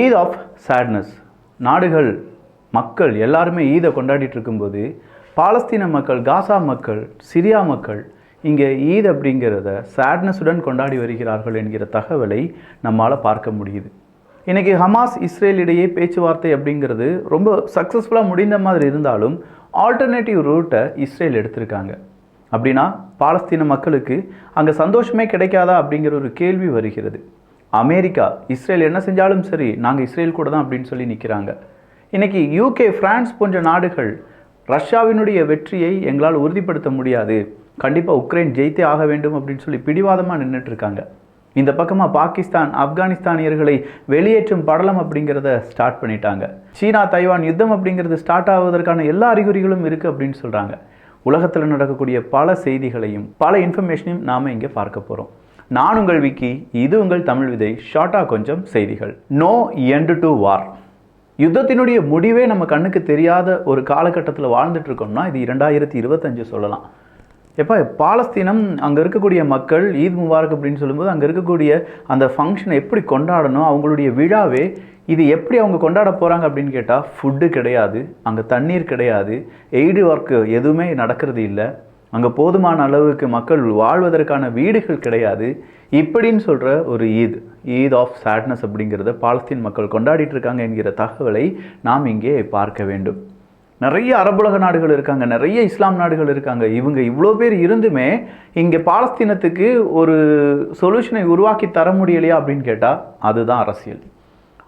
Eid of sadness நாடுகள் மக்கள் எல்லாருமே ஈதை கொண்டாடிட்டு இருக்கும்போது பாலஸ்தீன மக்கள் காசா மக்கள் சிரியா மக்கள் இங்கே ஈத் அப்படிங்கிறத சேட்னஸுடன் கொண்டாடி வருகிறார்கள் என்கிற தகவலை நம்மால் பார்க்க முடியுது. இன்றைக்கி ஹமாஸ் இஸ்ரேல் இடையே பேச்சுவார்த்தை அப்படிங்கிறது ரொம்ப சக்ஸஸ்ஃபுல்லாக முடிந்த மாதிரி இருந்தாலும் ஆல்டர்னேட்டிவ் ரூட்டை இஸ்ரேல் எடுத்திருக்காங்க. அப்படின்னா பாலஸ்தீன மக்களுக்கு அங்கே சந்தோஷமே கிடைக்காதா அப்படிங்கிற ஒரு கேள்வி வருகிறது. அமெரிக்கா இஸ்ரேல் என்ன செஞ்சாலும் சரி நாங்கள் இஸ்ரேல் கூட தான் அப்படின்னு சொல்லி நிற்கிறாங்க இன்றைக்கி யூகே ஃப்ரான்ஸ் போன்ற நாடுகள் ரஷ்யாவினுடைய வெற்றியை எங்களால் உறுதிப்படுத்த முடியாது. கண்டிப்பாக உக்ரைன் ஜெயித்தே ஆக வேண்டும் அப்படின்னு சொல்லி பிடிவாதமாக நின்றுட்டு இருக்காங்க இந்த பக்கமாக பாகிஸ்தான் ஆப்கானிஸ்தானியர்களை வெளியேற்றும் படலம் அப்படிங்கிறத ஸ்டார்ட் பண்ணிட்டாங்க. சீனா தைவான் யுத்தம் அப்படிங்கிறது ஸ்டார்ட் ஆவதற்கான எல்லா அறிகுறிகளும் இருக்குது அப்படின்னு சொல்கிறாங்க உலகத்தில் நடக்கக்கூடிய பல செய்திகளையும் பல இன்ஃபர்மேஷனையும் நாம் இங்கே பார்க்க போகிறோம் நான் உங்கள் விக்கி இது உங்கள் தமிழ் விதை. ஷார்ட்டாக கொஞ்சம் செய்திகள். நோ எண்டு டு வார் யுத்தத்தினுடைய முடிவே நம்ம கண்ணுக்கு தெரியாத ஒரு காலகட்டத்தில் வாழ்ந்துட்டு இருக்கோம்னா இது இரண்டாயிரத்தி இருபத்தஞ்சு சொல்லலாம். எப்போ பாலஸ்தீனம் அங்கே இருக்கக்கூடிய மக்கள் ஈத் முபாரக் அப்படின்னு சொல்லும்போது அங்கே இருக்கக்கூடிய அந்த ஃபங்க்ஷனை எப்படி கொண்டாடணும் அவங்களுடைய விழாவே இது எப்படி அவங்க கொண்டாட போகிறாங்க அப்படின்னு கேட்டால் ஃபுட்டு கிடையாது அங்கே தண்ணீர் கிடையாது எய்டு ஒர்க்கு எதுவுமே நடக்கிறது இல்லை. அங்கே போதுமான அளவுக்கு மக்கள் வாழ்வதற்கான வீடுகள் கிடையாது. இப்படின்னு சொல்கிற ஒரு ஈத் ஈத் ஆஃப் சேட்னஸ் அப்படிங்கிறத பாலஸ்தீன் மக்கள் கொண்டாடிட்டு இருக்காங்க என்கிற தகவலை நாம் இங்கே பார்க்க வேண்டும். நிறைய அரபுலக நாடுகள் இருக்காங்க நிறைய இஸ்லாம் நாடுகள் இருக்காங்க. இவங்க இவ்வளோ பேர் இருந்துமே இங்கே பாலஸ்தீனத்துக்கு ஒரு சொல்யூஷனை உருவாக்கி தர முடியலையா அப்படின்னு கேட்டால் அதுதான் அரசியல்.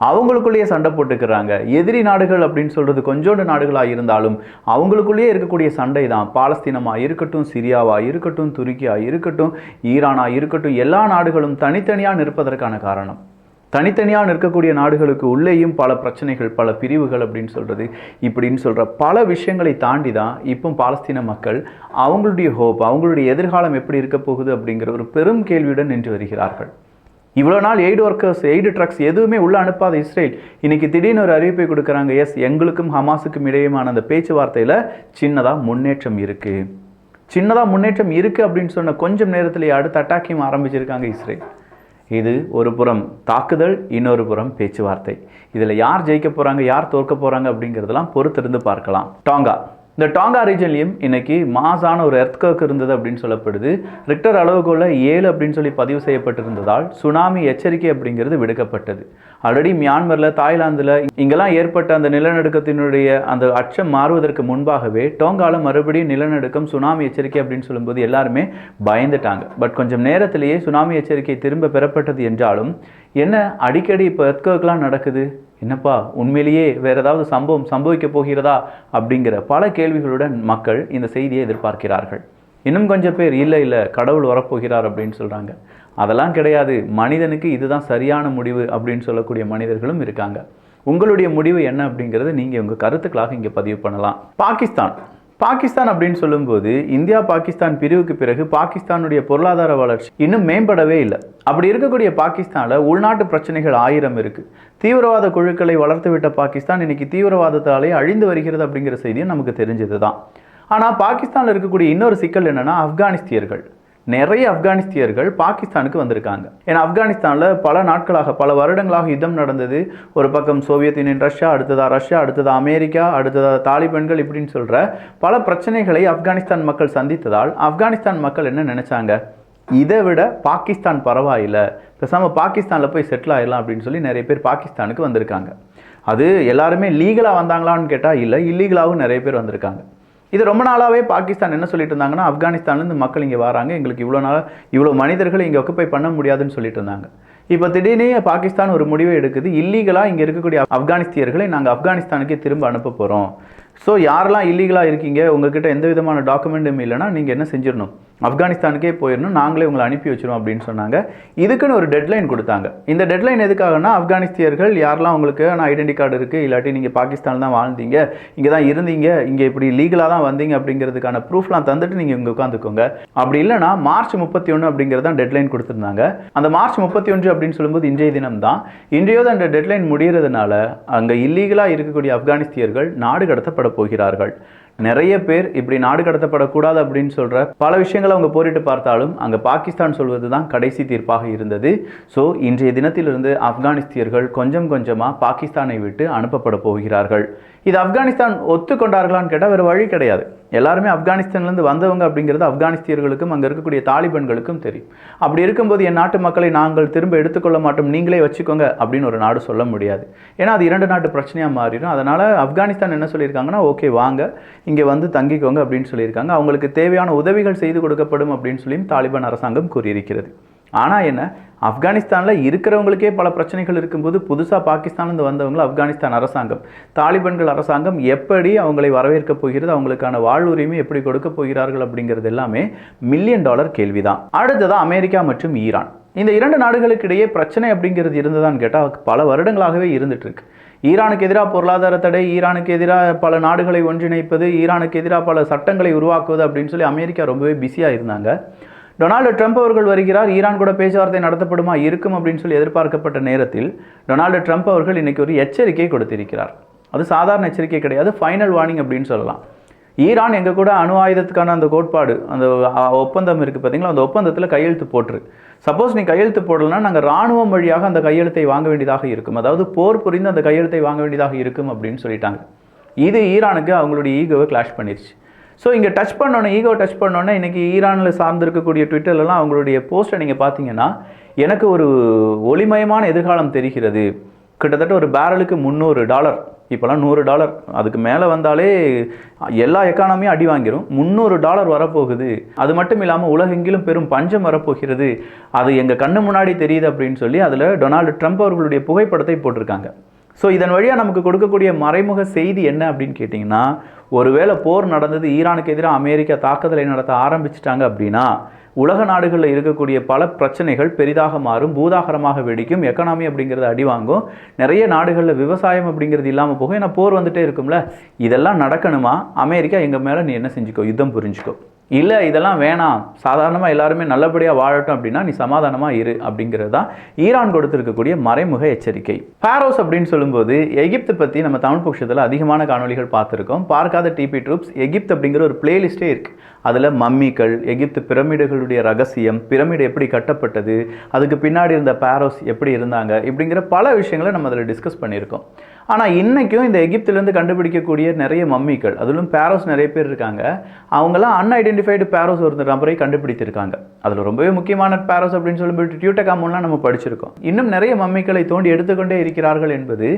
அவங்களுக்குள்ளேயே சண்டை போட்டுக்கிறாங்க. எதிரி நாடுகள் அப்படின்னு சொல்கிறது கொஞ்சோண்டு நாடுகளாக இருந்தாலும் அவங்களுக்குள்ளேயே இருக்கக்கூடிய சண்டை தான். பாலஸ்தீனமாக இருக்கட்டும் சிரியாவாக இருக்கட்டும் துருக்கியாக இருக்கட்டும் ஈரானாக இருக்கட்டும் எல்லா நாடுகளும் தனித்தனியாக நிற்பதற்கான காரணம். தனித்தனியாக நிற்கக்கூடிய நாடுகளுக்கு உள்ளேயும் பல பிரச்சனைகள் பல பிரிவுகள் அப்படின்னு சொல்கிறது இப்படின்னு சொல்கிற பல விஷயங்களை தாண்டி தான் இப்போ பாலஸ்தீன மக்கள் அவங்களுடைய ஹோப் அவங்களுடைய எதிர்காலம் எப்படி இருக்க போகுது அப்படிங்கிற ஒரு பெரும் கேள்வியுடன் நின்று வருகிறார்கள். இவ்வளோ நாள் எய்டு ஒர்க்கர்ஸ் எய்டு ட்ரக்ஸ் எதுவுமே உள்ளே அனுப்பாத இஸ்ரேல். இன்னைக்கு திடீர்னு ஒரு அறிவிப்பை கொடுக்குறாங்க. எஸ் எங்களுக்கும் ஹமாஸுக்கும் இடையுமான அந்த பேச்சுவார்த்தையில் சின்னதாக முன்னேற்றம் இருக்குது சின்னதாக முன்னேற்றம் இருக்குது அப்படின்னு சொன்ன கொஞ்சம் நேரத்திலேயே அடுத்த அட்டாக்கையும் ஆரம்பிச்சிருக்காங்க இஸ்ரேல். இது ஒரு புறம் தாக்குதல் இன்னொரு புறம் பேச்சுவார்த்தை. இதில் யார் ஜெயிக்க போகிறாங்க யார் தோற்க போகிறாங்க அப்படிங்கிறதெல்லாம் பொறுத்திருந்து பார்க்கலாம். டாங்கா. இந்த டாங்கா ரீஜன்லேயும் இன்னைக்கு மாசான ஒரு எர்த்கர்க் இருந்தது அப்படின்னு சொல்லப்படுது. ரிக்டர் அளவுகோல ஏழு அப்படின்னு சொல்லி பதிவு செய்யப்பட்டிருந்ததால் சுனாமி எச்சரிக்கை அப்படிங்கிறது விடுக்கப்பட்டது. ஆல்ரெடி மியான்மரில் தாய்லாந்தில் இங்கெல்லாம் ஏற்பட்ட அந்த நிலநடுக்கத்தினுடைய அந்த அச்சம் மாறுவதற்கு முன்பாகவே டோங்கால மறுபடியும் நிலநடுக்கம் சுனாமி எச்சரிக்கை அப்படின்னு சொல்லும்போது எல்லாருமே பயந்துட்டாங்க. பட் கொஞ்சம் நேரத்திலேயே சுனாமி எச்சரிக்கை திரும்ப பெறப்பட்டது என்றாலும் என்ன அடிக்கடி இப்போ எர்த்கர்க்லாம் நடக்குது? என்னப்பா உண்மையிலேயே வேற ஏதாவது சம்பவம் சம்பவிக்க போகிறதா? அப்படிங்கிற பல கேள்விகளுடன் மக்கள் இந்த செய்தியை எதிர்பார்க்கிறார்கள். இன்னும் கொஞ்சம் பேர் இல்லை இல்லை கடவுள் வரப்போகிறார் அப்படின்னு சொல்கிறாங்க அதெல்லாம் கிடையாது. மனிதனுக்கு இதுதான் சரியான முடிவு அப்படின்னு சொல்லக்கூடிய மனிதர்களும் இருக்காங்க. உங்களுடைய முடிவு என்ன அப்படிங்கிறது நீங்கள் உங்கள் கருத்துக்களாக இங்கே பதிவு பண்ணலாம். பாகிஸ்தான். பாகிஸ்தான் அப்படின்னு சொல்லும்போது இந்தியா பாகிஸ்தான் பிரிவுக்கு பிறகு பாகிஸ்தானுடைய பொருளாதார வளர்ச்சி இன்னும் மேம்படவே இல்லை. அப்படி இருக்கக்கூடிய பாகிஸ்தானில் உள்நாட்டு பிரச்சனைகள் ஆயிரம் இருக்குது தீவிரவாத குழுக்களை வளர்த்துவிட்ட பாகிஸ்தான் இன்னைக்கு தீவிரவாதத்தாலே அழிந்து வருகிறது அப்படிங்கிற செய்தியும் நமக்கு தெரிஞ்சது தான் ஆனால் பாகிஸ்தானில் இருக்கக்கூடிய இன்னொரு சிக்கல் என்னென்னா ஆப்கானிஸ்தியர்கள். நிறைய ஆப்கானிஸ்தியர்கள் பாகிஸ்தானுக்கு வந்திருக்காங்க. ஏன்னா ஆப்கானிஸ்தானில் பல நாட்களாக பல வருடங்களாக யுத்தம் நடந்தது. ஒரு பக்கம் சோவியத் யூனியன் ரஷ்யா அடுத்ததாக ரஷ்யா அடுத்ததாக அமெரிக்கா அடுத்ததாக தாலிபான்கள் இப்படின்னு சொல்கிற பல பிரச்சனைகளை ஆப்கானிஸ்தான் மக்கள் சந்தித்ததால் ஆப்கானிஸ்தான் மக்கள் என்ன நினச்சாங்க? இதை விட பாகிஸ்தான் பரவாயில்லை. பேசாமல் பாகிஸ்தானில் போய் செட்டில் ஆயிடலாம் அப்படின்னு சொல்லி நிறைய பேர் பாகிஸ்தானுக்கு வந்திருக்காங்க. அது எல்லாருமே லீகலாக வந்தாங்களான்னு கேட்டால் இல்லை இல்லீகலாகவும் நிறைய பேர் வந்திருக்காங்க. இது ரொம்ப நாளாகவே பாகிஸ்தான் என்ன சொல்லிட்டு இருந்தாங்கன்னா ஆப்கானிஸ்தான்லேருந்து மக்கள் இங்கே வராங்க. எங்களுக்கு இவ்வளோ நாள் இவ்வளோ மனிதர்கள் இங்கே ஒக்குப்பை பண்ண முடியாதுன்னு சொல்லிட்டு இருந்தாங்க. இப்போ திடீர்னு பாகிஸ்தான் ஒரு முடிவை எடுக்குது. இல்லீகலாக இங்கே இருக்கக்கூடிய ஆப்கானிஸ்தியர்களை நாங்கள் ஆப்கானிஸ்தானுக்கே திரும்ப அனுப்ப போகிறோம் ஸோ யாரெல்லாம் இல்லீகலாக இருக்கீங்க? உங்ககிட்ட எந்த விதமான டாக்குமெண்ட்டும் இல்லைன்னா நீங்கள் என்ன செஞ்சிடணும்? ஆப்கானிஸ்தானுக்கே போயிடணும் நாங்களே உங்களை அனுப்பி வச்சிரும் அப்படின்னு சொன்னாங்க. இதுக்குன்னு ஒரு டெட்லைன் கொடுத்தாங்க. இந்த டெட்லைன் எதுக்காகனா ஆப்கானிஸ்தியர்கள் யாரெல்லாம் உங்களுக்கு நான் ஐடென்டி கார்டு இருக்குது இல்லாட்டி நீங்கள் பாகிஸ்தான் தான் வாழ்ந்தீங்க இங்கே தான் இருந்தீங்க இங்கே இப்படி லீகலாக தான் வந்தீங்க அப்படிங்கிறதுக்கான ப்ரூஃப்லாம் தந்துட்டு நீங்கள் இங்கே உட்காந்துக்கோங்க. அப்படி இல்லைனா மார்ச் முப்பத்தி ஒன்று அப்படிங்கிறது தான் டெட்லைன் கொடுத்துருந்தாங்க. அந்த மார்ச் முப்பத்தி ஒன்று அப்படின்னு சொல்லும்போது இன்றைய தினம் தான் இன்றையோது அந்த டெட்லைன் முடிகிறதுனால அங்கே இல்லீகலாக இருக்கக்கூடிய ஆப்கானிஸ்தியர்கள் நாடு கடத்தப்பட போகிறார்கள். நிறைய பேர் இப்படி நாடு கடத்தப்படக்கூடாது அப்படின்னு சொல்ற பல விஷயங்களை அவங்க போரிட்டு பார்த்தாலும் அங்க பாகிஸ்தான் சொல்வது தான் கடைசி தீர்ப்பாக இருந்தது. ஸோ இன்றைய தினத்திலிருந்து ஆப்கானிஸ்தியர்கள் கொஞ்சம் கொஞ்சமா பாகிஸ்தானை விட்டு அனுப்பப்பட போகிறார்கள். இது ஆப்கானிஸ்தான் ஒத்துக்கொண்டார்களான்னு கேட்டால் வேறு வழி கிடையாது. எல்லாருமே ஆப்கானிஸ்தான்லேருந்து வந்தவங்க அப்படிங்கிறது ஆப்கானிஸ்தியர்களுக்கும் அங்கே இருக்கக்கூடிய தாலிபன்களுக்கும் தெரியும். அப்படி இருக்கும்போது என் நாட்டு மக்களை நாங்கள் திரும்ப எடுத்துக்கொள்ள மாட்டோம் நீங்களே வச்சுக்கோங்க அப்படின்னு ஒரு நாடு சொல்ல முடியாது. ஏன்னா அது இரண்டு நாட்டு பிரச்சனையாக மாறிடும். அதனால் ஆப்கானிஸ்தான் என்ன சொல்லியிருக்காங்கன்னா ஓகே வாங்க இங்கே வந்து தங்கிக்கோங்க அப்படின்னு சொல்லியிருக்காங்க. அவங்களுக்கு தேவையான உதவிகள் செய்து கொடுக்கப்படும் அப்படின்னு சொல்லியும் தாலிபான் அரசாங்கம் கூறியிருக்கிறது. ஆனால் என்ன ஆப்கானிஸ்தானில் இருக்கிறவங்களுக்கே பல பிரச்சனைகள் இருக்கும்போது புதுசாக பாகிஸ்தான்லேருந்து வந்தவங்க ஆப்கானிஸ்தான் அரசாங்கம். தாலிபன்கள் அரசாங்கம் எப்படி அவங்களை வரவேற்க போகிறது அவங்களுக்கான வாழ்வுரிமை எப்படி கொடுக்க போகிறார்கள் அப்படிங்கிறது எல்லாமே மில்லியன் டாலர் கேள்விதான். அடுத்ததாக அமெரிக்கா மற்றும் ஈரான். இந்த இரண்டு நாடுகளுக்கு இடையே பிரச்சனை அப்படிங்கிறது இருந்ததான்னு கேட்டால் பல வருடங்களாகவே இருந்துட்டு இருக்கு. ஈரானுக்கு எதிராக பொருளாதார தடை ஈரானுக்கு எதிராக பல நாடுகளை ஒன்றிணைப்பது ஈரானுக்கு எதிராக பல சட்டங்களை உருவாக்குவது அப்படின்னு சொல்லி அமெரிக்கா ரொம்பவே பிஸியாக இருந்தாங்க. டொனால்டு ட்ரம்ப் அவர்கள் வருகிறார் ஈரான் கூட பேச்சுவார்த்தை நடத்தப்படுமா இருக்கும் அப்படின்னு சொல்லி எதிர்பார்க்கப்பட்ட நேரத்தில் டொனால்டு ட்ரம்ப் அவர்கள் இன்னைக்கு ஒரு எச்சரிக்கை கொடுத்திருக்கிறார். அது சாதாரண எச்சரிக்கை கிடையாது ஃபைனல் வார்னிங் அப்படின்னு சொல்லலாம். ஈரான் எங்கள் கூட அணு ஆயுதத்துக்கான அந்த கோட்பாடு அந்த ஒப்பந்தம் இருக்குது பார்த்தீங்களா அந்த ஒப்பந்தத்தில் கையெழுத்து போட்டுரு. சப்போஸ் நீ கையெழுத்து போடலன்னா நாங்கள் ராணுவம் வழியாக அந்த கையெழுத்தை வாங்க வேண்டியதாக இருக்கும். அதாவது போர் புரிந்து அந்த கையெழுத்தை வாங்க வேண்டியதாக இருக்கும் அப்படின்னு சொல்லிட்டாங்க. இது ஈரானுக்கு அவங்களுடைய ஈகோவை கிளாஷ் பண்ணிருச்சு. ஸோ இங்கே டச் பண்ணோன்னே ஈகோ டச் பண்ணோன்னே இன்றைக்கி ஈரானில் சார்ந்திருக்கக்கூடிய ட்விட்டர்லலாம் அவங்களுடைய போஸ்ட்டை நீங்கள் பார்த்தீங்கன்னா எனக்கு ஒரு ஒளிமயமான எதிர்காலம் தெரிகிறது. கிட்டத்தட்ட ஒரு பேரலுக்கு முந்நூறு டாலர் இப்போலாம் நூறு டாலர் அதுக்கு மேலே வந்தாலே எல்லா எக்கானமியும் அடி வாங்கிரும். முந்நூறு டாலர் வரப்போகுது. அது மட்டும் இல்லாமல் உலகெங்கிலும் பெரும் பஞ்சம் வரப்போகிறது. அது எங்கள் கண்ணு முன்னாடி தெரியுது அப்படின்னு சொல்லி அதில் டொனால்டு ட்ரம்ப் அவர்களுடைய புகைப்படத்தை போட்டிருக்காங்க. ஸோ இதன் வழியாக நமக்கு கொடுக்கக்கூடிய மறைமுக செய்தி என்ன அப்படின்னு கேட்டிங்கன்னா ஒருவேளை போர் நடந்தது ஈரானுக்கு எதிராக அமெரிக்கா தாக்குதலை நடத்த ஆரம்பிச்சிட்டாங்க அப்படின்னா உலக நாடுகளில் இருக்கக்கூடிய பல பிரச்சனைகள் பெரிதாக மாறும் பூதாகரமாக வெடிக்கும் எக்கனாமி அப்படிங்கிறது அடி வாங்கும் நிறைய நாடுகளில் விவசாயம் அப்படிங்கிறது இல்லாமல் போகும் ஏன்னா போர் வந்துட்டே இருக்கும்ல. இதெல்லாம் நடக்கணுமா? அமெரிக்கா எங்கள் மேலே நீ என்ன செஞ்சுக்கோ? யுத்தம் புரிஞ்சுக்கோ. இல்லை இதெல்லாம் வேணாம். சாதாரணமாக எல்லாருமே நல்லபடியாக வாழட்டும் அப்படின்னா நீ சமாதானமாக இரு அப்படிங்கிறது தான் ஈரான் கொடுத்துருக்கக்கூடிய மறைமுக எச்சரிக்கை. பாரோஸ் அப்படின்னு சொல்லும்போது எகிப்து பற்றி நம்ம தமிழ் பட்சத்தில் அதிகமான காணொளிகள் பார்த்துருக்கோம். பார்க்காத டிபி ட்ரூப்ஸ் எகிப்து அப்படிங்கிற ஒரு பிளேலிஸ்டே இருக்குது அதில் மம்மிகள் எகிப்து பிரமிடுகளுடைய ரகசியம் பிரமிடு எப்படி கட்டப்பட்டது அதுக்கு பின்னாடி இருந்த பாரோஸ் எப்படி இருந்தாங்க இப்படிங்கிற பல விஷயங்களை நம்ம அதில் டிஸ்கஸ் பண்ணியிருக்கோம். ஆனால் இன்றைக்கும் இந்த எகிப்திலேருந்து கண்டுபிடிக்கக்கூடிய நிறைய மம்மிகள் அதிலும் பேரோஸ் நிறைய பேர் இருக்காங்க. அவங்களாம் அன்ஐடென்டிஃபைடு பேரோஸ் ஒரு நபரை கண்டுபிடித்திருக்காங்க. அதில் ரொம்பவே முக்கியமான பேரோஸ் அப்படின்னு சொல்லும்போது டியூட்டகாமோன்லாம் நம்ம படிச்சிருக்கோம். இன்னும் நிறைய மம்மிகளை தோண்டி எடுத்துக்கொண்டே இருக்கிறார்கள் என்பது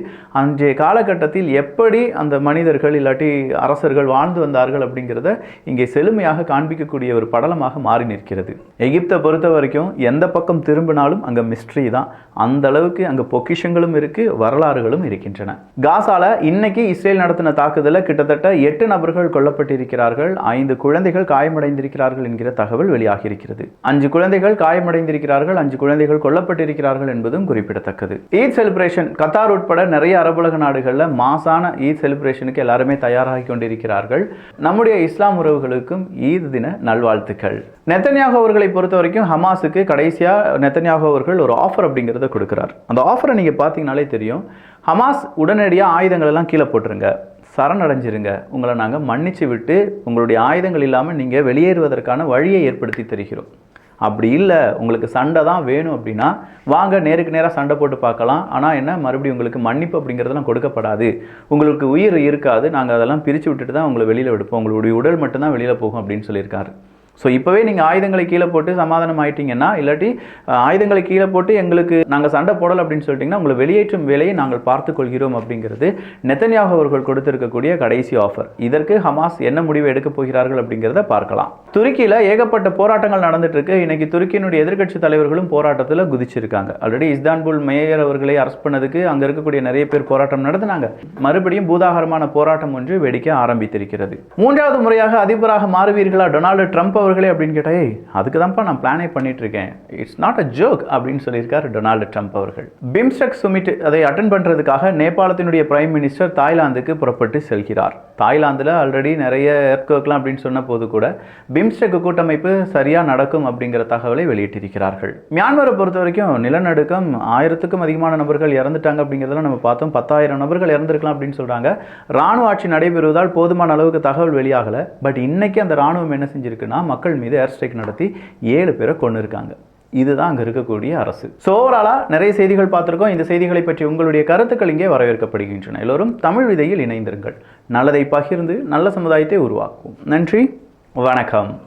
அன்றைய காலகட்டத்தில் எப்படி அந்த மனிதர்கள் இல்லாட்டி அரசர்கள் வாழ்ந்து வந்தார்கள் அப்படிங்கிறத இங்கே செழுமையாக காண்பிக்கக்கூடிய ஒரு படலமாக மாறி நிற்கிறது. எகிப்தை பொறுத்த வரைக்கும் எந்த பக்கம் திரும்பினாலும் அங்கே மிஸ்ட்ரி தான். அந்த அளவுக்கு அங்கே பொக்கிஷங்களும் இருக்குது வரலாறுகளும் இருக்கின்றன. காசால இன்னைக்கு இஸ்ரேல் நடத்தின தாக்குதலில் கிட்டத்தட்ட எட்டு நபர்கள் கொல்லப்பட்டிருக்கிறார்கள். ஐந்து குழந்தைகள் காயமடைந்திருக்கிறார்கள் என்கிற தகவல் வெளியாகியிருக்கிறது. அஞ்சு குழந்தைகள் காயமடைந்திருக்கிறார்கள் அஞ்சு குழந்தைகள் கொல்லப்பட்டிருக்கிறார்கள் என்பதும் குறிப்பிடத்தக்கது. ஈத் செலிப்ரேஷன் கத்தார் உட்பட நிறைய அரபுலக நாடுகளில் மாசான ஈத் செலிப்ரேஷனுக்கு எல்லாருமே தயாராகி கொண்டிருக்கிறார்கள். நம்முடைய இஸ்லாம் உறவுகளுக்கும் ஈத் தின நல்வாழ்த்துக்கள். நெத்தன்யாகு அவர்களை பொறுத்த வரைக்கும் ஹமாஸுக்கு கடைசியாக நெத்தன்யாகு அவர்கள் ஒரு ஆஃபர் அப்படிங்கிறத கொடுக்குறார். அந்த ஆஃபரை நீங்கள் பார்த்தீங்கனாலே தெரியும். ஹமாஸ் உடனடியாக ஆயுதங்கள் எல்லாம் கீழே போட்டுருங்க. சரணடைஞ்சிருங்க. உங்களை நாங்கள் மன்னிச்சு விட்டு உங்களுடைய ஆயுதங்கள் இல்லாமல் நீங்கள் வெளியேறுவதற்கான வழியை ஏற்படுத்தி தருகிறோம். அப்படி இல்லை உங்களுக்கு சண்டை தான் வேணும் அப்படின்னா வாங்க நேருக்கு நேராக சண்டை போட்டு பார்க்கலாம். ஆனால் என்ன மறுபடியும் உங்களுக்கு மன்னிப்பு அப்படிங்கிறதெல்லாம் கொடுக்கப்படாது. உங்களுக்கு உயிர் இருக்காது. நாங்கள் அதெல்லாம் பிரித்து விட்டுட்டு தான் உங்களை வெளியில் விடுப்போம். உங்களுடைய உடல் மட்டும்தான் வெளியில் போகும் அப்படின்னு சொல்லியிருக்காரு. ஸோ இப்போவே நீங்கள் ஆயுதங்களை கீழே போட்டு சமாதானம் ஆயிட்டீங்கன்னா இல்லாட்டி ஆயுதங்களை கீழே போட்டு எங்களுக்கு நாங்கள் சண்டை போடலை அப்படின்னு சொல்லிட்டிங்கன்னா உங்களை வெளியேற்றும் வேலையை நாங்கள் பார்த்துக்கொள்கிறோம் அப்படிங்கிறது நெத்தன்யாக அவர்கள் கொடுத்திருக்கக்கூடிய கடைசி ஆஃபர் இதற்கு ஹமாஸ் என்ன முடிவு எடுக்கப் போகிறார்கள் அப்படிங்கிறத பார்க்கலாம். துருக்கியில் ஏகப்பட்ட போராட்டங்கள் நடந்துட்டு இருக்கு இன்னைக்கு துருக்கியினுடைய எதிர்கட்சி தலைவர்களும் போராட்டத்தில் குதிச்சிருக்காங்க. ஆல்ரெடி இஸ்தான்புல் மேயர் அவர்களை அரஸ்ட் பண்ணதுக்கு அங்கே இருக்கக்கூடிய நிறைய பேர் போராட்டம் நடத்தினாங்க. மறுபடியும் பூதாகரமான போராட்டம் ஒன்று வெடிக்க ஆரம்பித்திருக்கிறது. மூன்றாவது முறையாக அதிபராக மாறுவீர்களா? டொனால்டு ட்ரம்ப் அவர்களே அப்படின்னு கேட்டால் ஏய் அதுக்கு தான்ப்பா நான் பிளானே பண்ணிகிட்ருக்கேன் இட்ஸ் நாட் அ ஜோக் அப்படின்னு சொல்லியிருக்காரு டொனால்டு ட்ரம்ப் அவர்கள். பிம்ஸ்டெக் சுமிட் அதை அட்டன் பண்ணுறதுக்காக நேபாளத்தினுடைய பிரைம் மினிஸ்டர் தாய்லாந்துக்கு புறப்பட்டு செல்கிறார். தாய்லாந்தில் ஆல்ரெடி நிறைய ஏர்க்வேக்லாம் அப்படின்னு சொன்ன போது கூட பிம்ஸ்டெக் கூட்டமைப்பு சரியாக நடக்கும் அப்படிங்கிற தகவலை வெளியிட்டிருக்கிறார்கள். மியான்மரை பொறுத்த வரைக்கும் நிலநடுக்கம் ஆயிரத்துக்கும் அதிகமான நபர்கள் இறந்துட்டாங்க அப்படிங்கிறதெல்லாம் நம்ம பார்த்தோம். பத்தாயிரம் நபர்கள் இறந்துருக்கலாம் அப்படின்னு சொல்கிறாங்க ராணுவ ஆட்சி நடைபெறுவதால் போதுமான அளவுக்கு தகவல் வெளியாகலை. பட் இன்னைக்கு அந்த ராணுவம் என்ன செஞ்சிருக்குன்னா மக்கள் மீது ஏர் ஸ்ட்ரைக் நடத்தி ஏழு பேரை கொண்டு இருக்காங்க இதுதான் அங்கே இருக்கக்கூடிய அரசு. ஸோ ஓவராலாக நிறைய செய்திகள் பார்த்துருக்கோம். இந்த செய்திகளை பற்றி உங்களுடைய கருத்துக்கள் இங்கே வரவேற்கப்படுகின்றன. எல்லோரும் தமிழ் விதையில் இணைந்திருங்கள். நல்லதை பகிர்ந்து நல்ல சமுதாயத்தை உருவாக்கும் நன்றி. வணக்கம்.